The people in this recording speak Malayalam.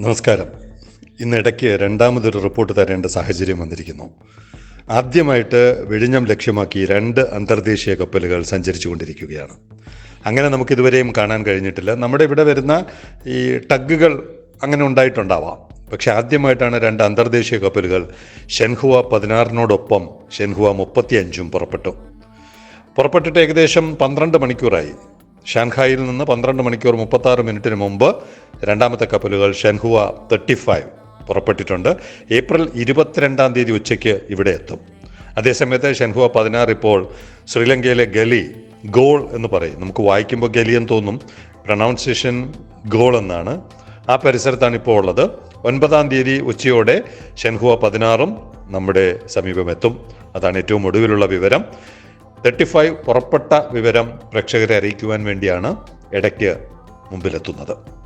നമസ്കാരം. ഇന്നിടയ്ക്ക് രണ്ടാമതൊരു റിപ്പോർട്ട് തരേണ്ട സാഹചര്യം വന്നിരിക്കുന്നു. ആദ്യമായിട്ട് വെടിഞ്ഞം ലക്ഷ്യമാക്കി രണ്ട് അന്തർദേശീയ കപ്പലുകൾ സഞ്ചരിച്ചു കൊണ്ടിരിക്കുകയാണ് അങ്ങനെ നമുക്കിതുവരെയും കാണാൻ കഴിഞ്ഞിട്ടില്ല. നമ്മുടെ ഇവിടെ വരുന്ന ഈ ടഗുകൾ അങ്ങനെ ഉണ്ടായിട്ടുണ്ടാവാം. പക്ഷേ ആദ്യമായിട്ടാണ് രണ്ട് അന്തർദേശീയ കപ്പലുകൾ ഷെൻഹുവ പതിനാറിനോടൊപ്പം ഷെൻഹുവ മുപ്പത്തിയഞ്ചും പുറപ്പെട്ടു. പുറപ്പെട്ടിട്ട് ഏകദേശം പന്ത്രണ്ട് മണിക്കൂറായി. ഷാൻഹായിൽ നിന്ന് പന്ത്രണ്ട് മണിക്കൂർ മുപ്പത്താറ് മിനിറ്റിന് മുമ്പ് രണ്ടാമത്തെ കപ്പലുകൾ ഷെൻഹുവ തേർട്ടി ഫൈവ് പുറപ്പെട്ടിട്ടുണ്ട്. ഏപ്രിൽ ഇരുപത്തിരണ്ടാം തീയതി ഉച്ചയ്ക്ക് ഇവിടെ എത്തും. അതേസമയത്ത് ഷെൻഹുവ പതിനാറ് ഇപ്പോൾ ശ്രീലങ്കയിലെ ഗലി ഗോൾ എന്ന് പറയും. നമുക്ക് വായിക്കുമ്പോൾ ഗലി എന്ന് തോന്നും. പ്രൊണൗൺസിയേഷൻ ഗോൾ എന്നാണ്. ആ പരിസരത്താണ് ഇപ്പോൾ ഉള്ളത്. ഒൻപതാം തീയതി ഉച്ചയോടെ ഷെൻഹുവ പതിനാറും നമ്മുടെ സമീപമെത്തും അതാണ് ഏറ്റവും ഒടുവിലുള്ള വിവരം. തേർട്ടി ഫൈവ് പുറപ്പെട്ട വിവരം പ്രേക്ഷകരെ അറിയിക്കുവാൻ വേണ്ടിയാണ് ഇടയ്ക്ക് മുമ്പിലെത്തുന്നത്.